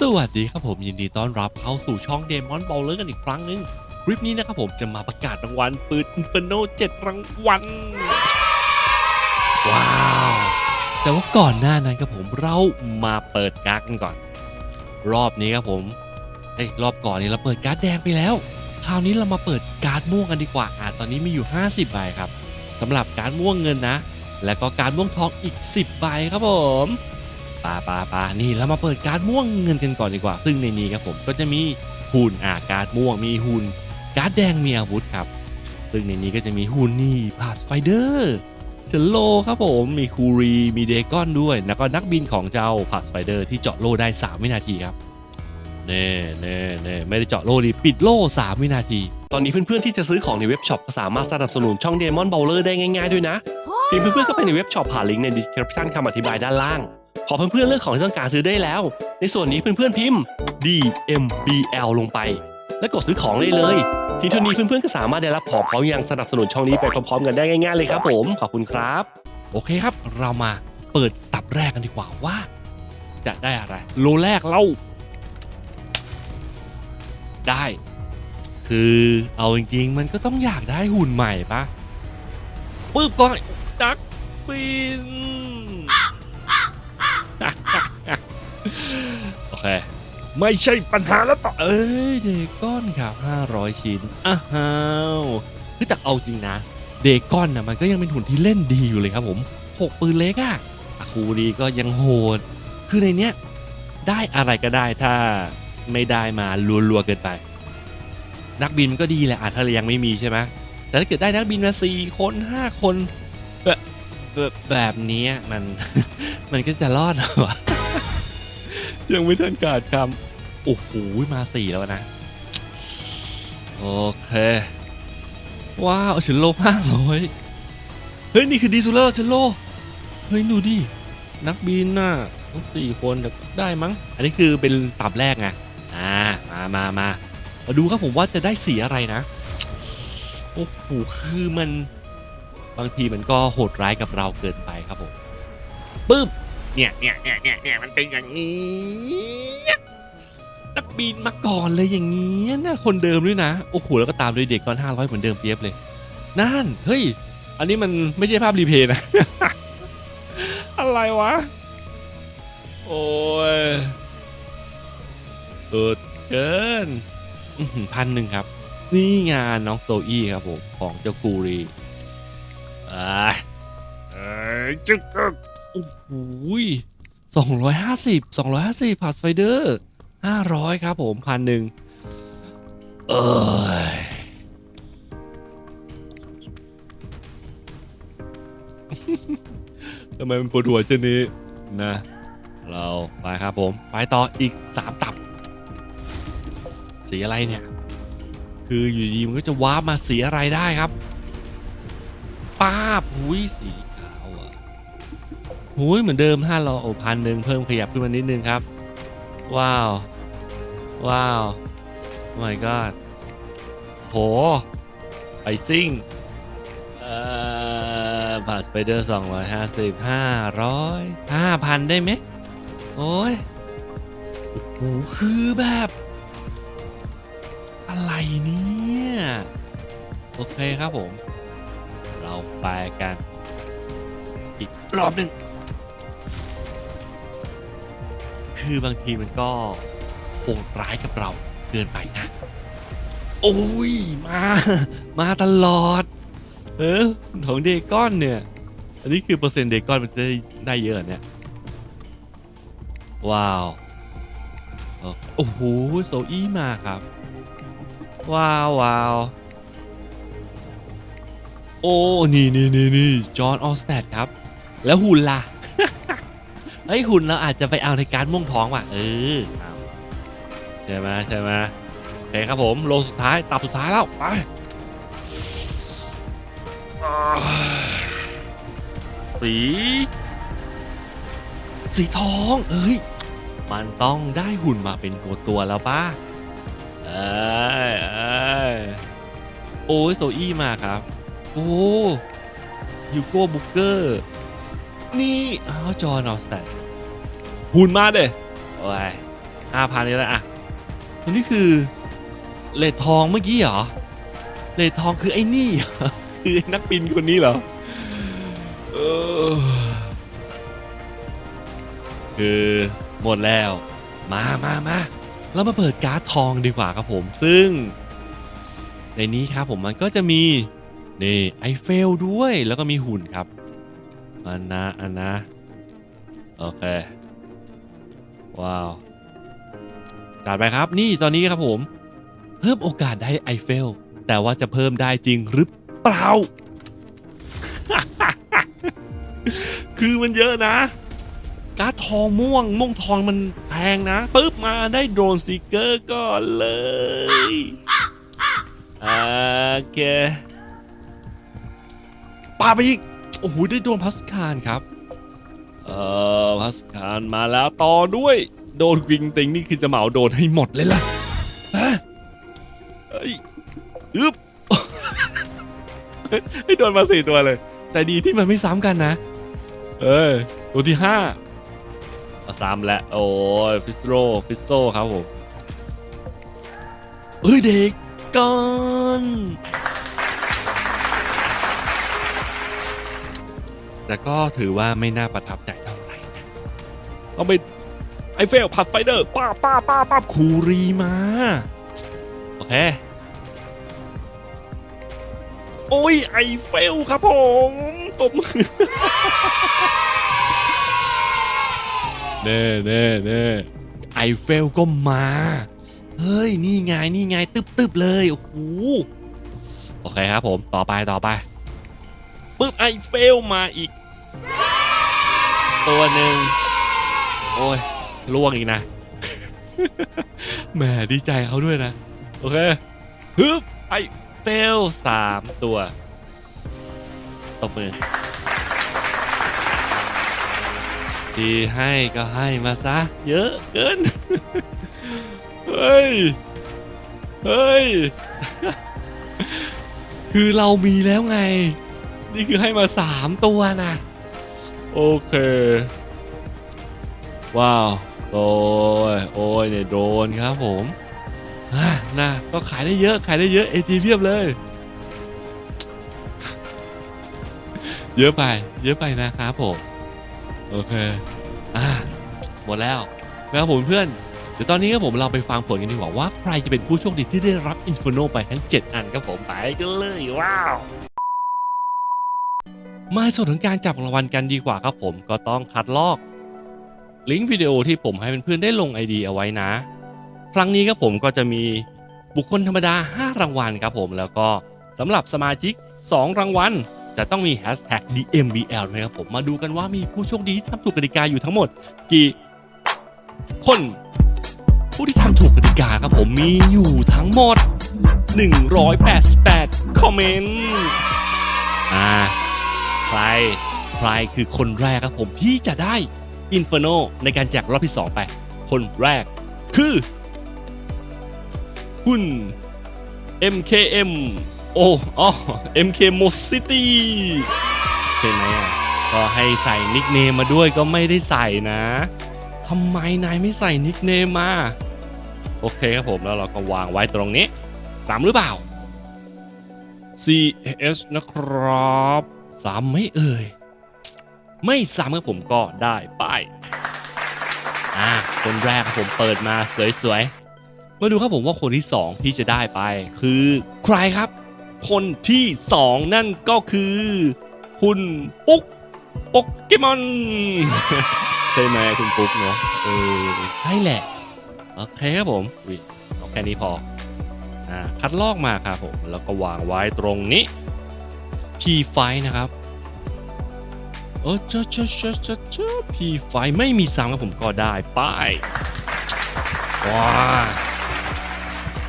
สวัสดีครับผมยินดีต้อนรับเข้าสู่ช่องเดมอนบอลเลอร์กันอีกครั้งหนึ่งคลิปนี้นะครับผมจะมาประกาศรางวัลปืนอินฟโน7รางวัล ว้าว แต่ว่าก่อนหน้านั้นครับผมเรามาเปิดการ์ดกันก่อน รอบนี้ครับผมเอ้ยรอบก่อนนี้เราเปิดการ์ดแดงไปแล้ว คราวนี้เรามาเปิดการ์ดม่วงกันดีกว่าอ่าตอนนี้มีอยู่ 50ใบครับสำหรับการ์ดม่วงเงินนะ แล้วก็การ์ดม่วงทองอีก 10ใบครับผม ปาปาปานี่เรามาเปิดการ์ดม่วงเงินกันก่อนดีกว่า ซึ่งในนี้ครับผมก็จะมีหุ่นอ่าการ์ดม่วงมีหุ่นการ์ดแดงมีอาวุธครับ ซึ่งในนี้ก็จะมีหุ่นนี่พาสไฟเดอร์เชลโลครับผมมีคูรีมีเดกอนด้วย แล้วก็นักบินของเจ้าพาสไฟเดอร์ที่เจาะโล่ได้ 3 วินาทีครับเน่เน่เน่ไม่ได้เจาะโล่ดิปิดโล่3วินาที ตอนนี้เพื่อนๆที่จะซื้อของในเว็บช็อปก็สามารถสนับสนุนช่องเดมอนบอลเลอร์ได้ง่ายๆด้วยนะเพียงเพื่อนๆก็ไปในเว็บช็อปผ่านลิงก์ใน description คำอธิบายด้านล่าง พอเพื่อนๆเลือกของที่ต้องการซื้อได้แล้ว ในส่วนนี้เพื่อนๆพิมพ์ DMBL ลงไป แล้วกดซื้อของได้เลยเพีเท่านี้เพื่อนๆก็สามารถได้รับของพร้อมยังสนับสนุนช่องนี้ไปพร้อมๆกันได้ง่ายๆเลยครับผมขอบคุณครับ โอเคครับ เรามาเปิดตับแรกกันดีกว่าว่า จะได้อะไรโลแรกเราได้ คือเอาจริงๆมันก็ต้องอยากได้หุ่นใหม่ปะปึ๊บก่อนดักบิน เค ไม่ใช่ปัญหาแล้วต่อ เอ้ยเดก้อนครับ500 ชิ้น อ้าวเฮ้ยแต่เอาจริงนะ เดก้อนนะมันก็ยังเป็นหุ่นที่เล่นดีอยู่เลยครับผม 6 ปืนเล็กอะอะคูดีก็ยังโหด คือในเนี้ยได้อะไรก็ได้ถ้าไม่ได้มารัวๆเกินไป นักบินมันก็ดีแหละอะถ้ายังไม่มีใช่ไหมแต่ถ้าเกิดได้นักบินมาสี่คนห้าคนแบบแบบแบบเนี้ยมันมันก็จะรอดเหรอวะ ยังไม่ทันกาดคำโอ้โหมาสี่แล้วนะ โอเค ว้าวเฉินโลห้าร้อยเฮ้ย นี่คือดีสุดแล้วเฉินโล เฮ้ย ดูดิ นักบินน่ะต้งสี่คนได้มั้ง อันนี้คือเป็นตับแรกไงอ่า มามามามาดูครับผมว่าจะได้สีอะไรนะ โอ้โห คือมันบางทีมันก็โหดร้ายกับเราเกินไปครับผมปึ๊บ เนี่ยเนี่ยเนี่ยเนี่ยเนี่ยมันเป็นอย่างนี้นักบินมาก่อนเลยอย่างนี้นะคนเดิมด้วยนะ โอ้โห แล้วก็ตามด้วยเด็กก้อนห้าร้อยเหมือนเดิมเปียบเลย นั่น เฮ้ย อันนี้มันไม่ใช่ภาพรีเพย์นะ อะไรวะ โอ้ยสุดเกินพันหนึ่งครับ นี่งานน้องโซอี้ครับผม ของเจ้ากูรีอ่าเอ้ยจึ๊กจึ๊ก โอ้โหสองร้อยห้าสิบสองร้อยห้าสิบพาสไฟเดอร์ห้าร้อยครับผมพันหนึ่งเอ้ยทำไมมันปวดหัวเช่นนี้นะ เราไปครับผม ไปต่ออีกสามตับ สีอะไรเนี่ย คืออยู่ดีมันก็จะว้ามาสีอะไรได้ครับป้าบหุยสี หูยเหมือนเดิมถ้าเราโอพันหนึ่งเพิ่มขยับขึ้นมานิดนึงครับ ว้าว ว้าวโอ้ my god โหไอซิ่งเอ่อบัตรสไปเดอร์สองร้อยห้าสิบห้าร้อยห้าพันได้ไหมโอ้ยโอ้คือแบบ อะไรเนี่ย โอเคครับผม เราไปกัน อีกรอบหนึ่ง คือบางทีมันก็โหดร้ายกับเราเกินไปนะ โอ้ย มา มาตลอด เออของเดก้อนเนี่ย อันนี้คือเปอร์เซ็นต์เดก้อนมันจะได้ได้เยอะเนี่ย ว้าวโอ้โหโซอี้มาครับ ว้าวว้าวโอ้ นี่นี่นี่นี่จอห์นออสแตดครับ แล้วหุ่นล่ะ เฮ้ยหุ่นเราอาจจะไปเอาในการม่วงท้องว่ะเออเอาใช่ไหมใช่ไหมโอเคครับผมโลสุดท้ายตับสุดท้ายแล้วไปสี สีทองเอ้ยมันต้องได้หุ่นมาเป็นตัวตัวๆแล้วป้าเอ้ยเอ้ยโอ้ยโซอี้มาครับ โอ้ยูโก้บุกเกอร์ นี่อ้าวจอห์นออสแตนหุ่นมาเด้โอ้ยห้าพันนี่แหละอะตัวนี้คือเลททองเมื่อกี้เหรอเลททองคือไอ้นี่เหรอคือไอ้นักบินคนนี้เหรอเออคือหมดแล้ว มามามาเรามาเปิดการ์ดทองดีกว่าครับผม ซึ่ง ในนี้ครับผมมันก็จะมี นี่ไอเฟลด้วยแล้วก็มีหุ่นครับ อันนะอันนะ โอเค ว้าวจัดไปครับ นี่ตอนนี้ครับผม เพิ่มโอกาสได้ไอเฟล แต่ว่าจะเพิ่มได้จริงหรือเปล่า คือมันเยอะนะ การ์ดทองม่วง ม่วงทองมันแพงนะปึ๊บมาได้โดรนสติกเกอร์ก่อนเลยโอเคปาไปอีก โอ้โห ได้โดนพัสคารครับ เอ่อพัสคารมาแล้วต่อด้วย โดนกวิงติงนี่คือจะเหมาโดนให้หมดเลยล่ะฮะเฮ้ยอึ๊บให้โดนมาสี่ตัวเลย แต่ดีที่มันไม่ซ้ำกันนะ เออตัวที่ห้าเอาซ้ำแล้วโอ้ยฟิสโรฟิสโซครับผมเอ้ยเด็กก่อน แต่ก็ถือว่าไม่น่าประทับใจเท่าไหร่นะต้องเป็นไอเฟลผัดไฟเดอร์ป้าบป้าบป้าบป้าบคูรีมา โอเค โอ้ยไอเฟลครับผมตบมือเน่เน่เน่ไอเฟลก็มา เฮ้ย นี่ไง นี่ไง ตึบตึบเลย โอ้โห โอเคครับผม ต่อไป ต่อไป ปึ๊บไอเฟลมาอีก ตัวหนึ่งโอ้ยล่วงอีกนะแหมดีใจเขาด้วยนะ โอเคฮึบไอเฟลสามตัวตบมือทีให้ก็ให้มาซะ เยอะเกิน เฮ้ย เฮ้ย คือเรามีแล้วไง นี่คือให้มาสามตัวนะ โอเค ว้าว โอ้ยโอ้ยเนี่ยโดนครับผมอะนะก็ขายได้เยอะขายได้เยอะเอจีเพียบเลย เยอะไป เยอะไปนะครับผม โอเค อะหมดแล้วนะครับผมเพื่อนเดี๋ยวตอนนี้ครับผมเราไปฟังผลกันดีกว่าว่าใครจะเป็นผู้โชคดีที่ได้รับอินฟิโนไปทั้ง 7 อันครับผมไปกันเลยว้าว มาส่วนของการจับรางวัลกันดีกว่าครับผมก็ต้องคัดลอก ลิงก์วิดีโอที่ผมให้เพื่อนๆได้ลง ID เอาไว้นะ ครั้งนี้ครับผมก็จะมีบุคคลธรรมดา 5 รางวัลครับผมแล้วก็สำหรับสมาชิก 2 รางวัลจะต้องมี Hashtag DMBL นะครับผมมาดูกันว่ามีผู้โชคดีที่ทำถูกกติกาอยู่ทั้งหมด กี่คนผู้ที่ทำถูกกติกาครับผมมีอยู่ทั้งหมด 188 คอมเมนต์ อ่า ใคร ใครคือคนแรกครับผมที่จะได้ Inferno ในการแจกรอบที่ 2 ไป คนแรกคือ คุณ MKM โอ้อ๋อ MK m o City ใช่ไหมอะก็ให้ใส่นิกเนมมาด้วยก็ไม่ได้ใส่นะทำไมนายไม่ใส่นิกเนมมา โอเคครับผมแล้วเราก็วางไว้ตรงนี้สามหรือเปล่า CS นะครับ สามไม่เอ่ย ไม่ซ้ำครับผมก็ได้ป้ายอ่าคนแรกครับผมเปิดมาสวยๆ มาดูครับผมว่าคนที่ 2 ที่จะได้ไป คือใครครับ คนที่ 2 นั่นก็คือ คุณปุ๊กโปเกมอนใช่ไหมคุณปุ๊กเนาะเออใช่แหละ โอเคครับผมอุ๊ยเอาแค่นี้พออ่าคัดลอกมาครับผม แล้วก็วางไว้ตรงนี้ P5 นะครับโอ้เจ้าเจ้าจ้าจ้าจ้า P5 ไม่มีซ้ำครับผมก็ได้ไป้าว้า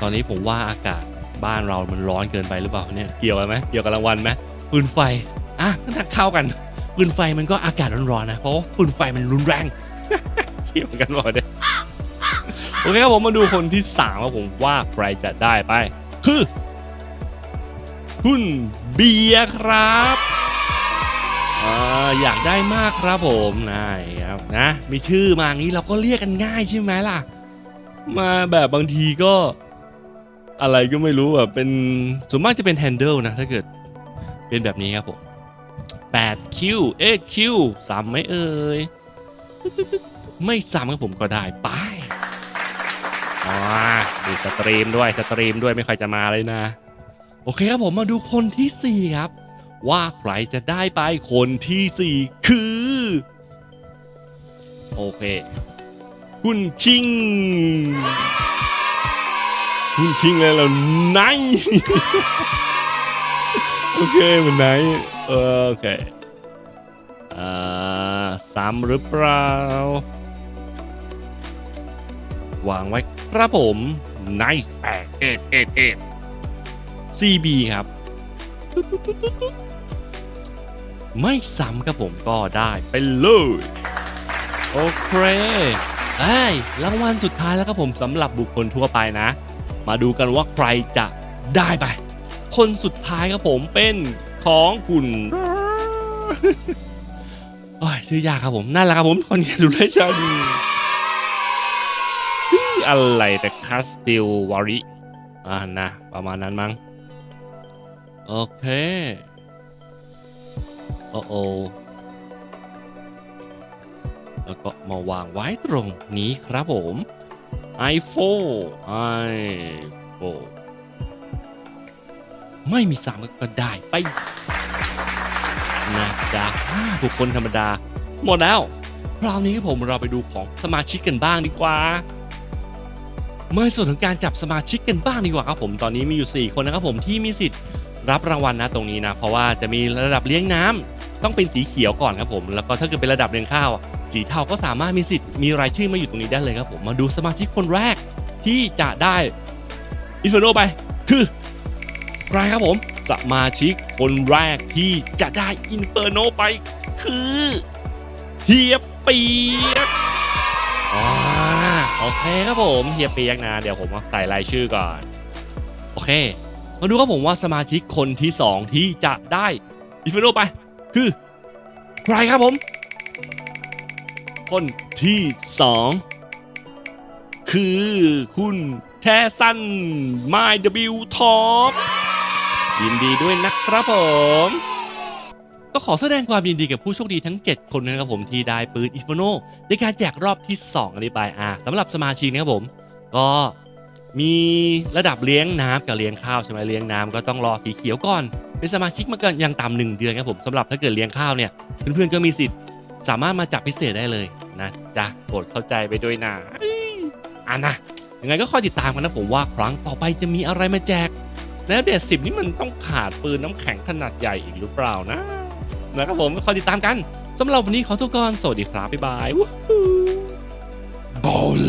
ตอนนี้ผมว่าอากาศบ้านเรามันร้อนเกินไปหรือเปล่าเนี่ยเกี่ยวกันไหมเกี่ยวกับรางวัลไหมปืนไฟอะนั่นเข้ากันปืนไฟมันก็อากาศร้อนๆนะเพราะว่าปืนไฟมันรุนแรงเกี่ยวกันหมดเนี่ยโอเคครับผมมาดูคนที่สามครับผมว่าใครจะได้ไป คือ คุณเบียร์ครับอยากได้มากครับผมนายครับนะมีชื่อมางี้เราก็เรียกกันง่ายใช่ไหมล่ะ มาแบบบางทีก็ อะไรก็ไม่รู้แบบเป็นส่วนมากจะเป็นแฮนเดิลนะ ถ้าเกิดเป็นแบบนี้ครับผม8คิว8คิวซ้ำไหมเอ่ยไม่ซ้ำครับผมก็ได้ไปอ๋อดูสตรีมด้วยสตรีมด้วยไม่ค่อยจะมาเลยนะ โอเคครับผมมาดูคนที่ 4 ครับ ว่าใครจะได้ไปคนที่ 4 คือ โอเค คุณคิง คุณคิงเลยเหราไนโอเคมันไหนเออโอเคอ่าซ้ำหรือเปล่าวางไว้ครับผมไนแปดเอ็ดเอ็ดเอ็ด CB ครับ ไม่ซ้ำครับผมก็ได้ไปเลยโอเคไอ้รางวัลสุดท้ายแล้วครับผมสำหรับบุคคลทั่วไปนะ มาดูกันว่าใครจะได้ไป คนสุดท้ายครับผมเป็นของคุณโอ้ยชื่อยากครับผมนั่นแหละครับผม congratulation ชื่ออะไรแต่คัสติลวาริอ่านะ ประมาณนั้นมั้ง โอเค โอ้โอแล้วก็มาวางไว้ตรงนี้ครับผม iPhone iPhone ไม่มีสามก็ได้ไปนะจ๊ะบุคคลธรรมดา หมดแล้ว คราวนี้ครับผมเราไปดูของสมาชิกกันบ้างดีกว่าเมื่อส่วนของการจับสมาชิกกันบ้างดีกว่าครับผมตอนนี้มีอยู่ 4 คนนะครับผมที่มีสิทธิ์ รับรางวัลนะตรงนี้นะ เพราะว่าจะมีระดับเลี้ยงน้ำต้องเป็นสีเขียวก่อนครับผมแล้วก็ถ้าเกิดเป็นระดับเลี้ยงข้าว สีเทาก็สามารถมีสิทธิ์มีรายชื่อมาอยู่ตรงนี้ได้เลยครับผมมาดูสมาชิกคนแรกที่จะได้อินฟโนไปคือใครครับผมสมาชิกคนแรกที่จะได้อินเฟอร์โนไป คือเฮียเปียกอ่าโอเคครับผมเฮียเปียกนะ เดี๋ยวผมใส่รายชื่อก่อน โอเค มาดูครับผมว่าสมาชิกคนที่ 2 ที่จะได้อินฟโนไป คือ ใครครับผม คนที่ 2 คือคุณแทซันไมเดบิวท็อปยินดีด้วยนะครับผมก็ขอแสดงความยินดีกับผู้โชคดีทั้ง 7 คนนะครับผมที่ได้ปืนอิฟโนในการแจกรอบที่ 2 อันนี้ไปอะสำหรับสมาชิกนะครับผม ก็ มีระดับเลี้ยงน้ำกับเลี้ยงข้าวใช่ไหมเลี้ยงน้ำก็ต้องรอสีเขียวก่อน เป็นสมาชิกมาเกินยังต่ำหนึ่งเดือนครับผมสำหรับถ้าเกิดเลี้ยงข้าวเนี่ยเพื่อนๆก็มีสิทธิ์สามารถมาจับพิเศษได้เลยนะจ๊ะโปรดเข้าใจไปด้วยนะอะนะยังไงก็คอยติดตามกันนะผมว่าครั้งต่อไปจะมีอะไรมาแจก แล้วเดทสิบนี่มันต้องขาดปืนน้ำแข็งขนาดใหญ่อีกหรือเปล่านะนะครับผมคอยติดตามกันสำหรับวันนี้ขอตัวก่อนสวัสดีครับบ๊ายบายบอล